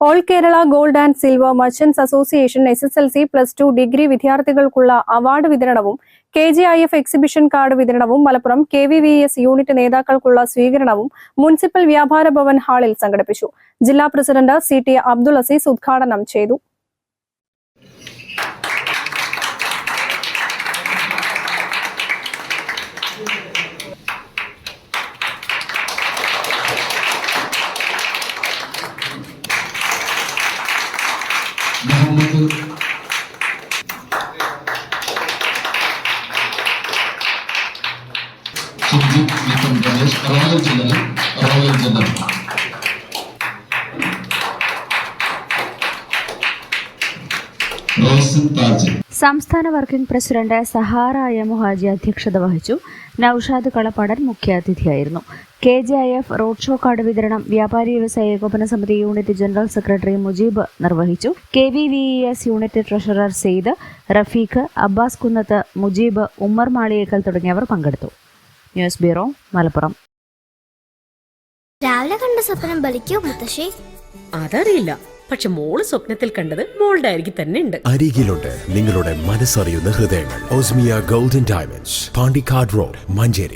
All Kerala gold and silver merchants association S S L C plus two degree വിദ്യാർത്ഥികൾക്കുള്ള award വിതരണവും K J I F exhibition card വിതരണവും Malappuram K V V S unit നേതാക്കൾക്കുള്ള സ്വീകരണവും municipal Vyapara Bhavan ഹാളിൽ സംഘടിപ്പിച്ചു. ജില്ലാ president C T Abdul Aziz ഉദ്ഘാടനം ചെയ്തു. താജ്. സംസ്ഥാന വർക്കിംഗ് പ്രസിഡന്റ് സഹാറ മുഹാജി അധ്യക്ഷത വഹിച്ചു. Noushad Kalappadan മുഖ്യാതിഥിയായിരുന്നു. K J I F road show card വിതരണം വ്യാപാരി വ്യവസായ ഏകോപന സമിതി യൂണിറ്റ് ജനറൽ സെക്രട്ടറി മുജീബ് നിർവഹിച്ചു. K V V S unit treasurer Syed Rafeeq Abbas Kunnath Mujeeb Ummer Maliyekkal തുടങ്ങിയവർ പങ്കെടുത്തു. News bureau Malappuram. രാവിലെ കണ്ട സ്വപ്നം ബലിക്കോ മുത്തശ്ശി? അതറിയില്ല. പക്ഷെ മോൾ സ്വപ്നത്തിൽ കണ്ടത് മോളുടെ അരികിൽ തന്നെ ഉണ്ട്. അരികിലുണ്ട്. നിങ്ങളുടെ മനസ്സറിയുന്ന ഹൃദയങ്ങൾ. Osmiya golden diamonds. Pandikkad road Manjeri.